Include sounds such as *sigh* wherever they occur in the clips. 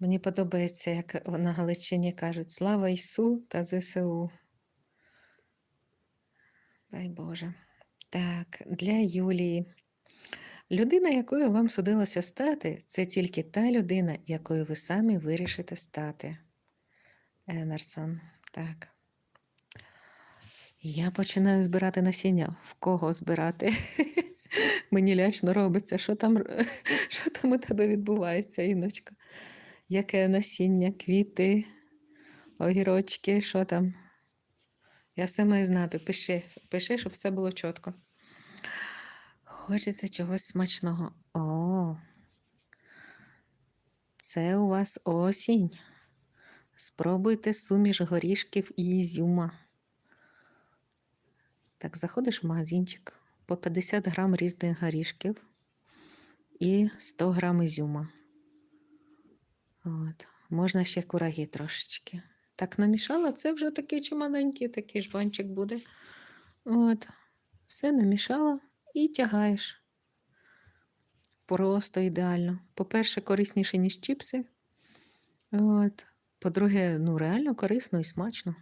Мені подобається, як на Галичині кажуть Слава Ісу та ЗСУ. Дай Боже. Так, для Юлії. Людина, якою вам судилося стати, це тільки та людина, якою ви самі вирішите стати. Емерсон. Так. Я починаю збирати насіння. В кого збирати? *laughs* Мені лячно робиться. Що там, *laughs* що там у тебе відбувається, Іночка? Яке насіння, квіти, огірочки, що там? Я все маю знати. Пиши, пиши, щоб все було чітко. Хочеться чогось смачного. О, це у вас осінь. Спробуйте суміш горішків і ізюма. Так, заходиш в магазинчик по 50 грам різних горішків і 100 грам ізюма. От. Можна ще кураги трошечки. Так намішала, це вже такий чи маленький, такий жбанчик буде. От. Все намішала і тягаєш. Просто ідеально. По-перше, корисніше, ніж чіпси. От. По-друге, ну реально корисно і смачно.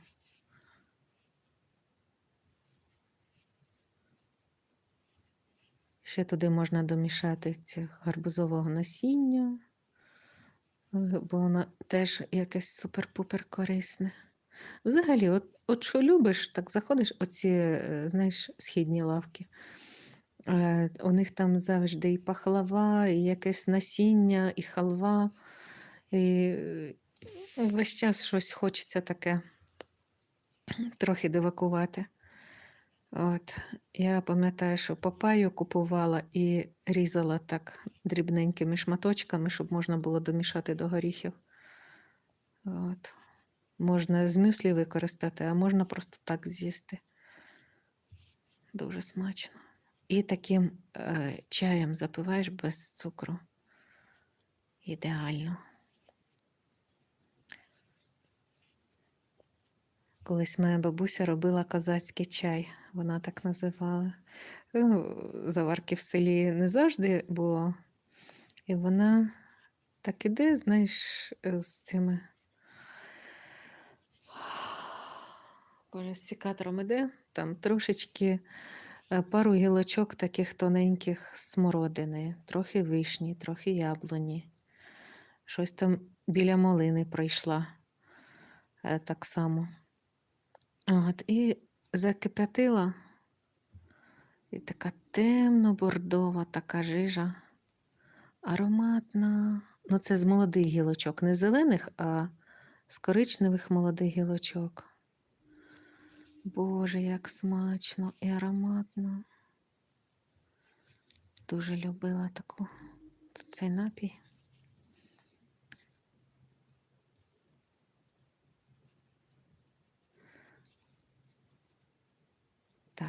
Ще туди можна домішати цих гарбузового насіння, бо воно теж якесь супер-пупер корисне. Взагалі, от, от що любиш, так заходиш, оці, е, знаєш, східні лавки. Е, У них там завжди і пахлава, і якесь насіння, і халва. І е, весь час щось хочеться таке трохи дивакувати. От, я пам'ятаю, що папаю купувала і різала так дрібненькими шматочками, щоб можна було домішати до горіхів. От. Можна з мюслі використати, а можна просто так з'їсти. Дуже смачно. І таким е, чаєм запиваєш без цукру. Ідеально. Колись моя бабуся робила козацький чай, вона так називала. Ну, Заварки в селі не завжди було. І вона так іде, знаєш, з цими. Боже, з сікатором іде, там трошечки е, пару гілочок таких тоненьких смородини, трохи вишні, трохи яблуні. Щось там біля малини пройшла е, так само. От, І закип'ятила, і така темно-бордова така жижа, ароматна. Ну, це з молодих гілочок, не зелених, а з коричневих молодих гілочок. Боже, як смачно і ароматно. Дуже любила таку цей напій.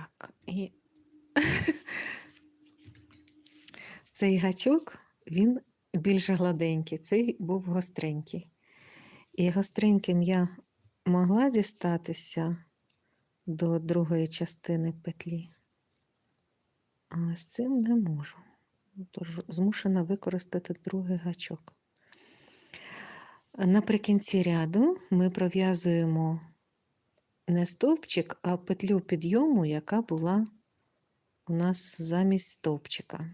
Так, і *laughs* цей гачок, він більш гладенький, цей був гостренький. І гостреньким я могла дістатися до другої частини петлі, а з цим не можу. Тож змушена використати другий гачок. Наприкінці ряду ми пров'язуємо не стовпчик, а петлю підйому, яка була у нас замість стовпчика.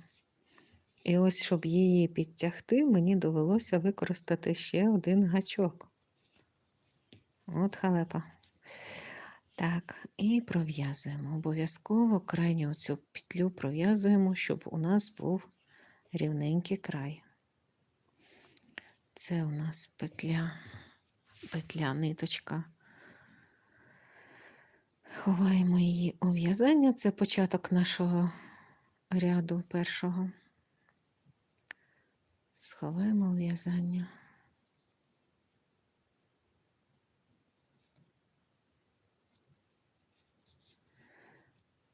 І ось, щоб її підтягти, мені довелося використати ще один гачок. От халепа. Так, і пров'язуємо. Обов'язково крайню цю петлю пров'язуємо, щоб у нас був рівненький край. Це у нас петля, петля, ниточка. Ховаємо її у в'язання. Це початок нашого ряду першого. Сховаємо в'язання.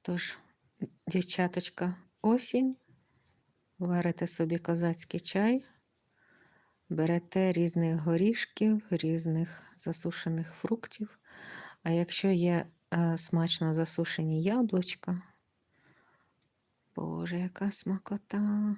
Тож, дівчаточка, осінь, варите собі козацький чай, берете різних горішків, різних засушених фруктів. А якщо є смачно засушені яблучка, Боже, яка смакота!